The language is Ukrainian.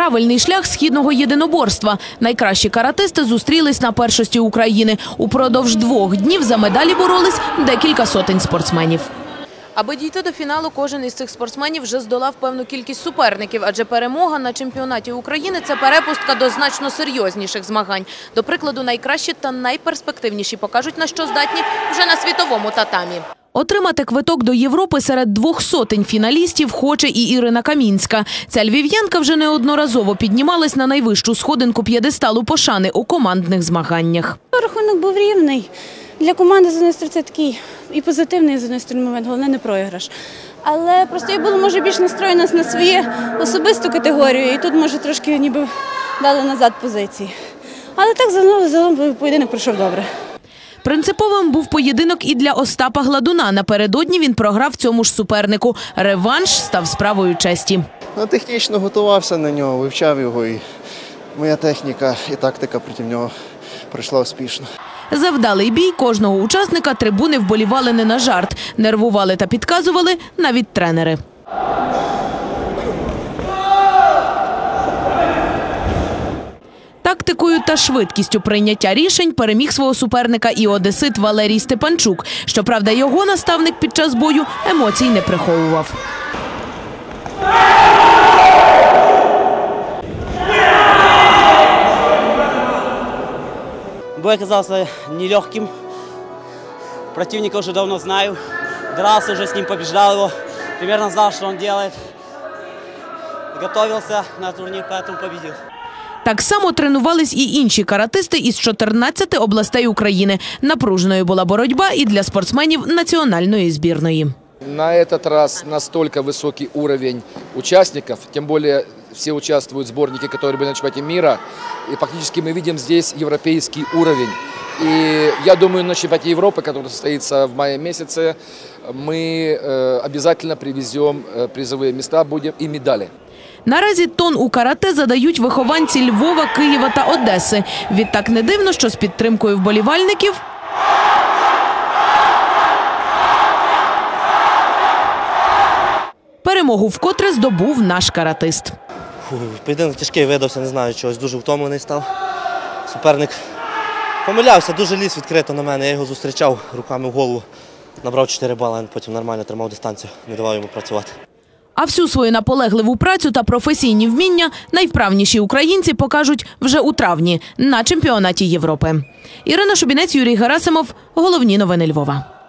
Правильний шлях східного єдиноборства. Найкращі каратисти зустрілись на першості України. Упродовж двох днів за медалі боролись декілька сотень спортсменів. Аби дійти до фіналу, кожен із цих спортсменів вже здолав певну кількість суперників, адже перемога на чемпіонаті України – це перепустка до значно серйозніших змагань. До прикладу, найкращі та найперспективніші покажуть, на що здатні вже на світовому татамі. Отримати квиток до Європи серед двох сотень фіналістів хоче і Ірина Камінська. Ця львів'янка вже неодноразово піднімалась на найвищу сходинку п'єдесталу пошани у командних змаганнях. Рахунок був рівний. Для команди з це такий і позитивний з момент, головне не програш. Але просто я була може більш настроєна на свою особисту категорію, і тут може трошки ніби дали назад позиції. Але так загалом поєдинок пройшов добре. Принциповим був поєдинок і для Остапа Гладуна. Напередодні він програв цьому ж супернику. Реванш став справою честі. Ну, технічно готувався на нього, вивчав його, і моя техніка і тактика проти нього пройшла успішно. За вдалий бій кожного учасника трибуни вболівали не на жарт. Нервували та підказували навіть тренери. Тактикою та швидкістю прийняття рішень переміг свого суперника і одесит Валерій Степанчук. Щоправда, його наставник під час бою емоцій не приховував. Бой оказался нелегким. Противника уже давно знаю. Дрался уже с ним, побеждал его. Примерно знал, что он делает. Готовился на турнир, поэтому победил. Так само тренувались і інші каратисти із 14 областей України. Напруженою була боротьба і для спортсменів національної збірної. На этот раз настолько высокий уровень участников, тем более все участвуют сборники, которые были на чемпионате мира, и фактически мы видим здесь европейский уровень. И я думаю, на чемпионате Европы, который состоится в мае месяце, мы э, обязательно привезем э, призовые места, будем и медали. Наразі тон у карате задають вихованці Львова, Києва та Одеси. Відтак не дивно, що з підтримкою вболівальників перемогу вкотре здобув наш каратист. Фу, Поєдинок тяжкий видався, не знаю чогось. Дуже втомлений став. Суперник помилявся, дуже ліз відкрито на мене. Я його зустрічав руками в голову. Набрав 4 бали, потім нормально тримав дистанцію, не давав йому працювати. А всю свою наполегливу працю та професійні вміння найвправніші українці покажуть вже у травні на чемпіонаті Європи. Ірина Шубінець, Юрій Герасимов. Головні новини Львова.